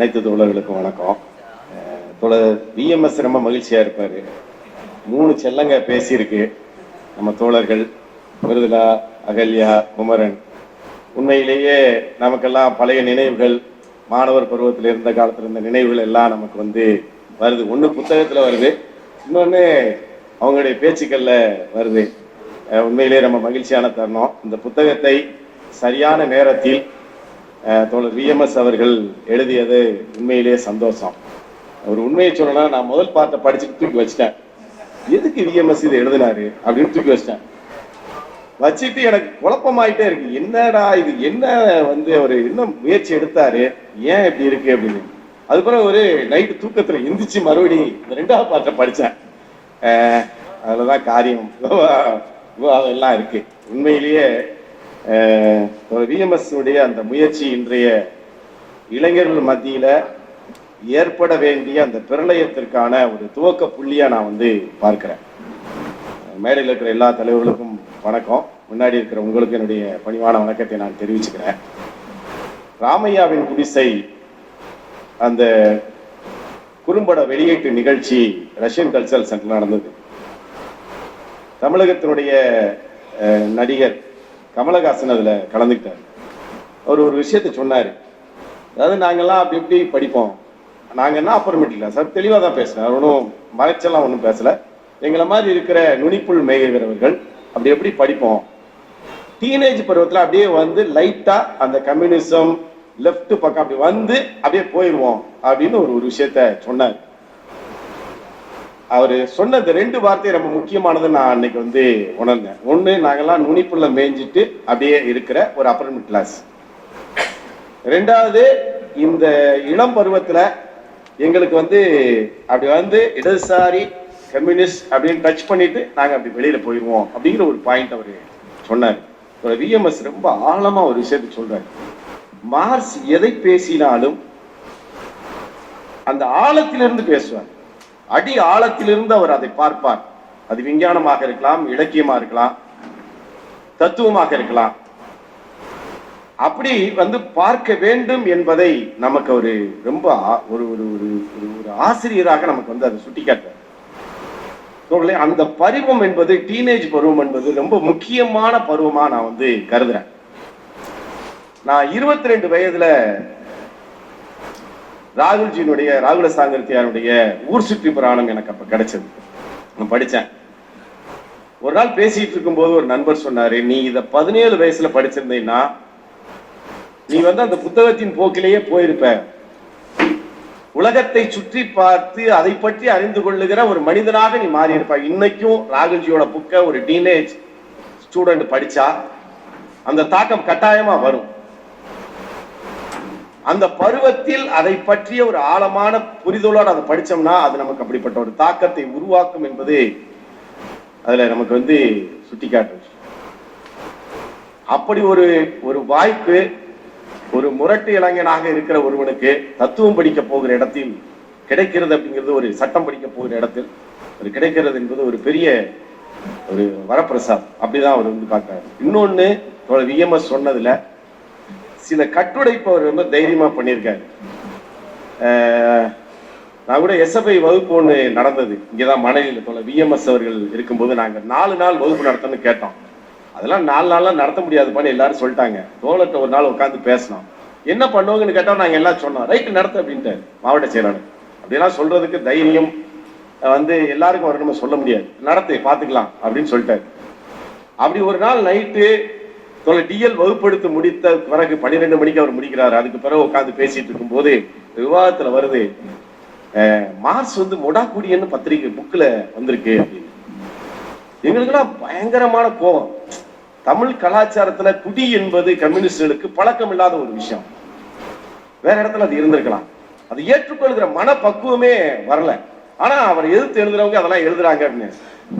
அனைத்து தோழர்களுக்கும் வணக்கம். தோழர் விஎம்எஸ் ரொம்ப மகிழ்ச்சியாக இருப்பார். மூணு செல்லங்க பேசியிருக்கு. நம்ம தோழர்கள் மிருதுலா அகல்யா குமரன். உண்மையிலேயே நமக்கெல்லாம் பழைய நினைவுகள் மாணவர் பருவத்தில் இருந்த காலத்தில் இருந்த நினைவுகள் எல்லாம் நமக்கு வந்து வருது. ஒன்று புத்தகத்தில் வருது. இன்னொன்று அவங்களுடைய பேச்சுக்களில் வருது. உண்மையிலேயே ரொம்ப மகிழ்ச்சியான தருணம். இந்த புத்தகத்தை சரியான நேரத்தில் தோழர் விஎம்எஸ் அவர்கள் எழுதியது உண்மையிலேயே சந்தோஷம். அவர் உண்மையை சொல்லணும்னா நான் முதல் பார்த்த படிச்சுட்டு தூக்கி வச்சிட்டேன். எதுக்கு விஎம்எஸ் இதை எழுதினாரு? அப்படின்னு தூக்கி வச்சிட்டேன். வச்சுட்டு எனக்கு குழப்பமாயிட்டே இருக்கு. என்னடா இது? என்ன வந்து அவர் என்ன முயற்சி எடுத்தாரு? ஏன் இப்படி இருக்கு அப்படின்னு. அதுக்கப்புறம் ஒரு நைட்டு தூக்கத்தில் எந்திரிச்சு மறுபடியும் இந்த ரெண்டாவது பாட்டை படித்தேன் அதில் தான் காரியம் விவா- எல்லாம் இருக்கு. உண்மையிலேயே விஎம்எஸ் உடைய அந்த முயற்சி இன்றைய இளைஞர்கள் மத்தியில ஏற்பட வேண்டிய அந்த பிரளயத்திற்கான ஒரு துவக்க புள்ளியா நான் வந்து பார்க்கிறேன். மேடையில் இருக்கிற எல்லா தலைவர்களுக்கும் வணக்கம். முன்னாடி இருக்கிற உங்களுக்கு என்னுடைய பணிவான வணக்கத்தை நான் தெரிவிச்சுக்கிறேன். ராமையாவின் குடிசை அந்த குறும்பட வெளியீட்டு நிகழ்ச்சி ரஷ்யன் கல்ச்சரல் சென்டர் நடந்தது. தமிழகத்தினுடைய நடிகர் கமலஹாசன் அதில் கலந்துக்கிட்டார். அவர் ஒரு விஷயத்தை சொன்னார். அதாவது நாங்கள்லாம் அப்படி எப்படி படிப்போம். நாங்கள் என்ன அப்புறமேட்டிக்கலாம் சார் தெளிவாக தான் பேசுகிறேன் அவர் ஒன்றும் மறைச்செல்லாம் ஒன்றும் பேசலை. எங்களை மாதிரி இருக்கிற நுனிப்புள் மேய்கிறவர்கள் அப்படி எப்படி படிப்போம்? டீனேஜ் பருவத்தில் அப்படியே வந்து லைட்டாக அந்த கம்யூனிசம் லெஃப்ட் பக்கம் அப்படி வந்து அப்படியே போயிடுவோம் அப்படின்னு ஒரு ஒரு விஷயத்த சொன்னார். அவர் சொன்ன இந்த ரெண்டு வார்த்தை ரொம்ப முக்கியமானது நான் அன்னைக்கு வந்து உணர்ந்தேன். ஒன்று நாங்கெல்லாம் நுனிப்புள்ள மேய்ஞ்சிட்டு அப்படியே இருக்கிற ஒரு அப்பர் மிட் கிளாஸ் ரெண்டாவது இந்த இளம் பருவத்தில் எங்களுக்கு வந்து அப்படி வந்து இடதுசாரி கம்யூனிஸ்ட் அப்படின்னு டச் பண்ணிட்டு நாங்கள் அப்படி வெளியில் போயிடுவோம் அப்படிங்கிற ஒரு பாயிண்ட் அவர் சொன்னார். விஎம்எஸ் ரொம்ப ஆழமாக ஒரு விஷயத்தை சொல்றாரு. மார்ஸ் எதை பேசினாலும் அந்த ஆழத்திலிருந்து பேசுவார். அடி ஆழத்திலிருந்து அவர் அதை பார்ப்பார். அது விஞ்ஞானமாக இருக்கலாம் இலக்கியமா இருக்கலாம் தத்துவமாக இருக்கலாம். அப்படி வந்து பார்க்க வேண்டும் என்பதை நமக்கு ஒரு ரொம்ப ஒரு ஒரு ஒரு ஒரு- ஒரு ஆசிரியராக நமக்கு வந்து அதை சுட்டிக்காட்டார் தோழர்களே, அந்த பருவம் என்பது டீனேஜ் பருவம் என்பது ரொம்ப முக்கியமான பருவமா நான் வந்து கருதுறேன். நான் இருபத்தி ரெண்டு வயதுல ராகுல்ஜியினுடைய ராகுல சாங்கர்த்தியாருடைய ஊர் சுற்றி புராணம் எனக்கு அப்போ கிடைச்சது. நான் படித்தேன் ஒரு நாள் பேசிட்டு இருக்கும்போது ஒரு நண்பர் சொன்னாரு நீ இத பதினேழு வயசுல படிச்சிருந்தீங்கன்னா நீ வந்து அந்த புத்தகத்தின் போக்கிலேயே போயிருப்ப. உலகத்தை சுற்றி பார்த்து அதை பற்றி அறிந்து கொள்ளுகிற ஒரு மனிதனாக நீ மாறி இருப்ப இன்னைக்கும் ராகுல்ஜியோட புக்க ஒரு டீனேஜ் ஸ்டூடெண்ட் படிச்சா அந்த தாக்கம் கட்டாயமா வரும். அந்த பருவத்தில் அதை பற்றிய ஒரு ஆழமான புரிதலோடு அதை படித்தோம்னா அது நமக்கு அப்படிப்பட்ட ஒரு தாக்கத்தை உருவாக்கும் என்பது அதில் நமக்கு வந்து சுட்டிக்காட்டு அப்படி ஒரு ஒரு வாய்ப்பு ஒரு முரட்டு இளைஞனாக இருக்கிற ஒருவனுக்கு தத்துவம் படிக்க போகிற இடத்தில் கிடைக்கிறது அப்படிங்கிறது ஒரு சட்டம் படிக்க போகிற இடத்தில் ஒரு கிடைக்கிறது என்பது ஒரு பெரிய ஒரு வரப்பிரசாத் அப்படிதான் அவர் வந்து பார்க்கிறாரு. இன்னொன்று விஎம்எஸ் சொன்னதுல சில கட்டுடைப்பு அவர் ரொம்ப தைரியமா பண்ணியிருக்காரு. நான் கூட எஸ்எஃப்ஐ வகுப்பு ஒன்று நடந்தது. இங்கதான் மணலியில் போல விஎம்எஸ் அவர்கள் இருக்கும்போது நாங்கள் நாலு நாள் வகுப்பு நடத்தணும்னு கேட்டோம். அதெல்லாம் நாலு நாள்லாம் நடத்த முடியாதுப்பான்னு எல்லாரும் சொல்லிட்டாங்க. தோழட்ட ஒரு நாள் உட்காந்து பேசணும் என்ன பண்ணுவோங்கன்னு கேட்டோம் நாங்கள் எல்லாம் சொன்னோம். ரைட்டு நடத்த அப்படின்ட்டு மாவட்ட செயலாளர். அப்படிலாம் சொல்றதுக்கு தைரியம் வந்து எல்லாருக்கும் வரணும் சொல்ல முடியாது. நடத்து பார்த்துக்கலாம் அப்படின்னு சொல்லிட்டாரு. அப்படி ஒரு நாள் நைட்டு தொலை டிஎல் வகுப்படுத்தி முடித்த பிறகு பன்னிரெண்டு மணிக்கு அவர் முடிக்கிறாரு. அதுக்கு பிறகு உட்காந்து பேசிட்டு இருக்கும்போது விவாதத்துல வருது மார்ஸ் வந்து மொடாக்குடியன்னு பத்திரிகை புக்ல வந்திருக்கு அப்படின்னு. எங்களுக்கெல்லாம் பயங்கரமான கோபம் தமிழ் கலாச்சாரத்துல குடி என்பது கம்யூனிஸ்டுகளுக்கு பழக்கம் இல்லாத ஒரு விஷயம். வேற இடத்துல அது இருந்திருக்கலாம். அது ஏற்றுக்கொள்கிற மனப்பக்குவமே வரல. ஆனா அவர் எதிர்த்து எழுதுறவங்க அதெல்லாம் எழுதுறாங்க அப்படின்னு.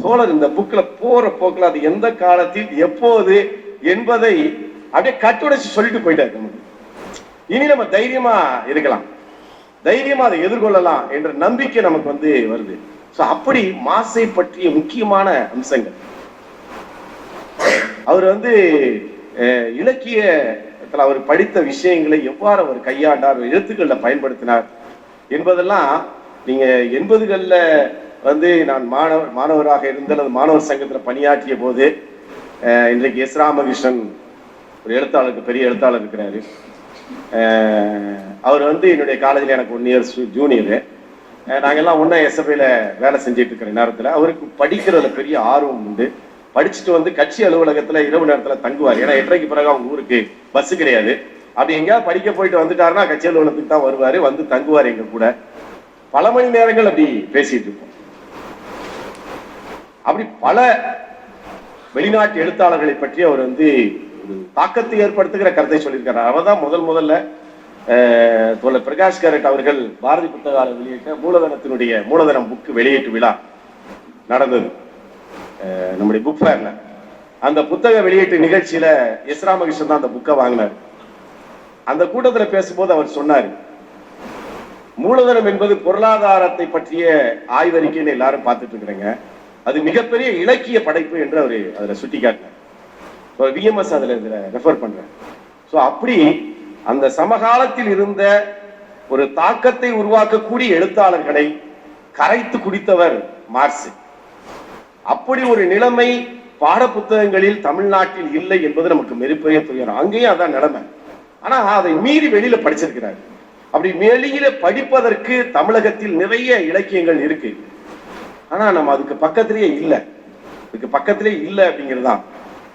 தோழர் இந்த புக்ல போற போக்குல அது எந்த காலத்தில் எப்போது என்பதை அப்படியே கட்டுடைச்சு சொல்லிட்டு போயிட்டாரு நமக்கு. இனி நம்ம தைரியமா இருக்கலாம். தைரியமா அதை எதிர்கொள்ளலாம் என்ற நம்பிக்கை நமக்கு வந்து வருது. சோ அப்படி மாசை பற்றிய முக்கியமான அம்சங்கள். அவர் வந்து அஹ், அவர் படித்த விஷயங்களை எவ்வாறு அவர் கையாண்டார் எழுத்துக்களில் பயன்படுத்தினார் என்பதெல்லாம் நீங்க எண்பதுகளில் வந்து நான் மாணவர் மாணவராக இருந்த அல்லது மாணவர் சங்கத்துல பணியாற்றிய போது இன்றைக்கு எஸ் ராமகிருஷ்ணன் ஒரு எழுத்தாளருக்கு பெரிய எழுத்தாளர் இருக்கிறாரு. அவர் வந்து என்னுடைய காலேஜில் எனக்கு ஒன் இயர்ஸ் ஜூனியரு நாங்கள்லாம் ஒன்றா எஸ்எஃப்ஐல வேலை செஞ்சுட்டு இருக்கிற நேரத்தில் அவருக்கு படிக்கிறதுல பெரிய ஆர்வம் உண்டு. படிச்சுட்டு வந்து கட்சி அலுவலகத்தில் இரவு நேரத்தில் தங்குவார். ஏன்னா எட்டரைக்கு பிறகு அவங்க ஊருக்கு பஸ்ஸு கிடையாது. அப்படி எங்கேயாவது படிக்க போயிட்டு வந்துட்டாருன்னா கட்சி அலுவலகத்துக்கு தான் வருவார் வந்து தங்குவார் எங்க கூட. பல மணி நேரங்கள் அப்படி பேசிட்டு இருப்போம். அப்படி பல வெளிநாட்டு எழுத்தாளர்களை பற்றி அவர் வந்து தாக்கத்தை ஏற்படுத்துகிற கருத்தை சொல்லியிருக்காரு அவர் தான் முதல் முதல்ல தோழர் பிரகாஷ் கேரட் அவர்கள் பாரதி புத்தகால வெளியிட்ட மூலதனத்தினுடைய மூலதனம் புக்கு வெளியீட்டு விழா நடந்தது. நம்முடைய புக் ஃபேர்ல அந்த புத்தக வெளியீட்டு நிகழ்ச்சியில எஸ் ராமகிருஷ்ணன் தான் அந்த புக்கை வாங்கினார். அந்த கூட்டத்தில் பேசும்போது அவர் சொன்னார் மூலதனம் என்பது பொருளாதாரத்தை பற்றிய ஆய்வறிக்கைன்னு எல்லாரும் பார்த்துட்டு இருக்கிறேங்க. அது மிகப்பெரிய இலக்கிய படைப்பு என்று அவர் அதுல சுட்டிக்காட்டினார். விஎம்எஸ் அதுல இதுல ரெஃபர் பண்றேன் ஸோ அப்படி அந்த சமகாலத்தில் இருந்த ஒரு தாக்கத்தை உருவாக்கக்கூடிய எழுத்தாளர்களை கரைத்து குடித்தவர் மார்ஸ் அப்படி ஒரு நிலைமை பாட புத்தகங்களில் தமிழ்நாட்டில் இல்லை என்பது நமக்கு மெருப்பெரிய துயரம். அங்கேயும் அதான் நிலைமை. ஆனா அதை மீறி வெளியில படிச்சிருக்கிறார். அப்படி வெளியில படிப்பதற்கு தமிழகத்தில் நிறைய இலக்கியங்கள் இருக்கு. ஆனா நம்ம அதுக்கு பக்கத்திலேயே இல்லை. இதுக்கு பக்கத்திலே இல்லை அப்படிங்கிறதுதான்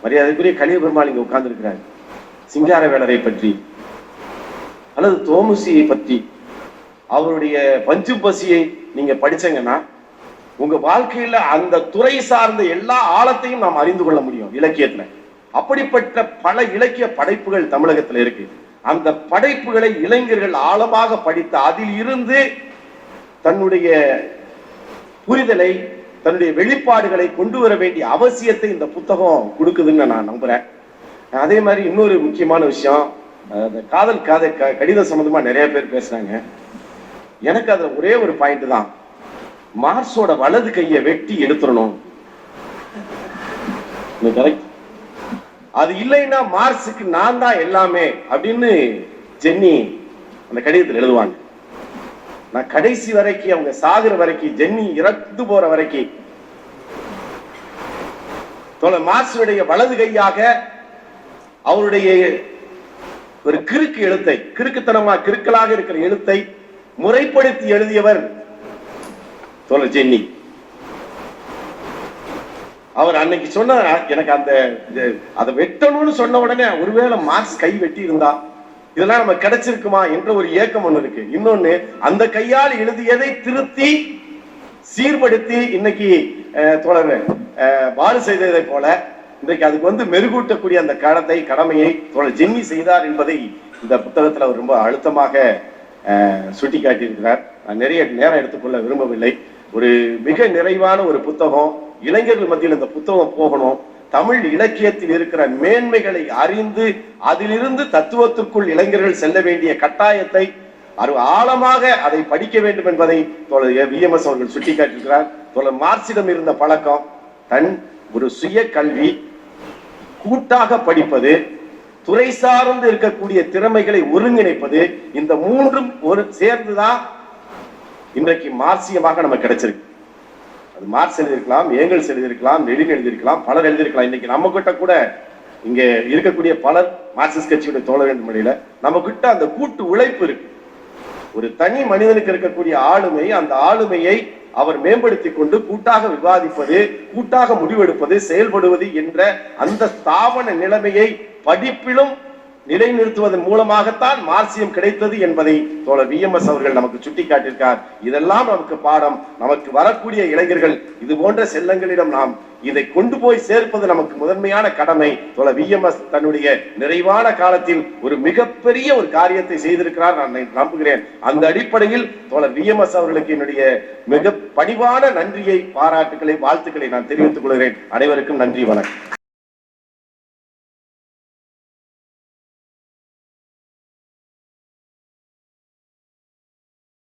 மரியாதைக்குரிய கலிய பெருமாள் இங்க உட்கார்ந்து சிங்கார வேலரை பற்றி அல்லது தோமுசியை பற்றி. அவருடைய பஞ்சு பசியை நீங்க படிச்சீங்கன்னா உங்க வாழ்க்கையில அந்த துறை சார்ந்த எல்லா ஆழத்தையும் நாம் அறிந்து கொள்ள முடியும் இலக்கியத்துல. அப்படிப்பட்ட பல இலக்கிய படைப்புகள் தமிழகத்துல இருக்கு. அந்த படைப்புகளை இளைஞர்கள் ஆழமாக படித்து அதில் இருந்து தன்னுடைய புரிதலை தன்னுடைய வெளிப்பாடுகளை கொண்டு வர வேண்டிய அவசியத்தை இந்த புத்தகம் கொடுக்குதுன்னு நான் நம்புறேன். அதே மாதிரி இன்னொரு முக்கியமான விஷயம் காதல் காதை க- கடிதம் சம்பந்தமா நிறைய பேர் பேசுறாங்க. எனக்கு அதுல ஒரே ஒரு பாயிண்ட் தான். மார்ஸோட வலது கையை வெட்டி எடுத்துடணும். கரெக்ட் அது இல்லைன்னா மார்ஸுக்கு நான் தான் எல்லாமே அப்படின்னு ஜென்னி அந்த கடிதத்தில் எழுதுவாங்க. நான் கடைசி வரைக்கும் அவங்க சாகுற வரைக்கும் ஜென்னி இறந்து போற வரைக்கும். மாசுடைய வலது கையாக அவருடைய ஒரு கிறுக்கு எழுத்தை கிறுக்குத்தனமா கிறுக்கலாக இருக்கிற எழுத்தை முறைப்படுத்தி எழுதியவர் தோழர் ஜென்னி. அவர் அன்னைக்கு சொன்ன எனக்கு அந்த இது, அதை வெட்டணும்னு சொன்ன உடனே ஒருவேளை மார்க்ஸ் கை வெட்டி இருந்தா இதெல்லாம் நம்ம கிடைச்சிருக்குமா என்ற ஒரு ஏக்கம் ஒண்ணு இருக்கு. இன்னொன்னு அந்த கையால் எழுதியதை திருத்தி சீர்படுத்தி இன்னைக்கு அஹ், தோழர் அஹ், செய்ததை போல இன்றைக்கு அதுக்கு வந்து மெருகூட்டக்கூடிய அந்த கடத்தை கடமையை தோழர் ஜென்னி செய்தார் என்பதை இந்த புத்தகத்துல அவர் ரொம்ப அழுத்தமாக சுட்டி காட்டியிருக்கிறார் நான் நிறைய நேரம் எடுத்துக்கொள்ள விரும்பவில்லை. ஒரு மிக நிறைவான ஒரு புத்தகம் இளைஞர்கள் மத்தியில் இந்த புத்தகம் போகணும். தமிழ் இலக்கியத்தில் இருக்கிற மேன்மைகளை அறிந்து அதிலிருந்து தத்துவத்துக்குள் இளைஞர்கள் செல்ல வேண்டிய கட்டாயத்தை அரு- ஆழமாக அதை படிக்க வேண்டும் என்பதை தோழர் விஎம்எஸ் அவர்கள் சுட்டிக்காட்டியிருக்கிறார். தோழர் மார்க்சிடம் இருந்த பழக்கம் தன் ஒரு சுய கல்வி கூட்டாக படிப்பது துறை சார்ந்து இருக்கக்கூடிய திறமைகளை ஒருங்கிணைப்பது இந்த மூன்றும் ஒரு சேர்ந்துதான் இன்றைக்கு மார்சியமாக நமக்கு கிடைச்சிருக்கு. அது மார்க்ஸ் எழுதியிருக்கலாம் ஏங்கல்ஸ் எழுதியிருக்கலாம் லெனின் எழுதியிருக்கலாம் பலர் எழுதியிருக்கலாம். இன்னைக்கு நம்ம கிட்ட கூட இங்க இருக்கக்கூடிய பலர் மார்க்சிஸ்ட் கட்சியுடைய தோழர்கள் மொழியில நம்ம கிட்ட அந்த கூட்டு உழைப்பு இருக்கு. ஒரு தனி மனிதனுக்கு இருக்கக்கூடிய ஆளுமை அந்த ஆளுமையை அவர் மேம்படுத்தி கொண்டு கூட்டாக விவாதிப்பது கூட்டாக முடிவெடுப்பது செயல்படுவது என்ற அந்த ஸ்தாபன நிலைமையை படிப்பிலும் நிலைநிறுத்துவதன் மூலமாகத்தான் மார்சியம் கிடைத்தது என்பதை தோழர் விஎம்எஸ் அவர்கள் நமக்கு சுட்டிக்காட்டியிருக்கார். இதெல்லாம் நமக்கு பாடம். நமக்கு வரக்கூடிய இளைஞர்கள் இது போன்ற செல்லங்களிடம் நாம் இதை கொண்டு போய் சேர்ப்பது நமக்கு முதன்மையான கடமை. தோழர் விஎம்எஸ் தன்னுடைய நிறைவான காலத்தில் ஒரு மிகப்பெரிய ஒரு காரியத்தை செய்திருக்கிறார். நான் நம்புகிறேன். அந்த அடிப்படையில் தோழர் விஎம்எஸ் அவர்களுக்கு என்னுடைய மிக பணிவான நன்றியை பாராட்டுக்களை வாழ்த்துக்களை நான் தெரிவித்துக் கொள்கிறேன். அனைவருக்கும் நன்றி வணக்கம்.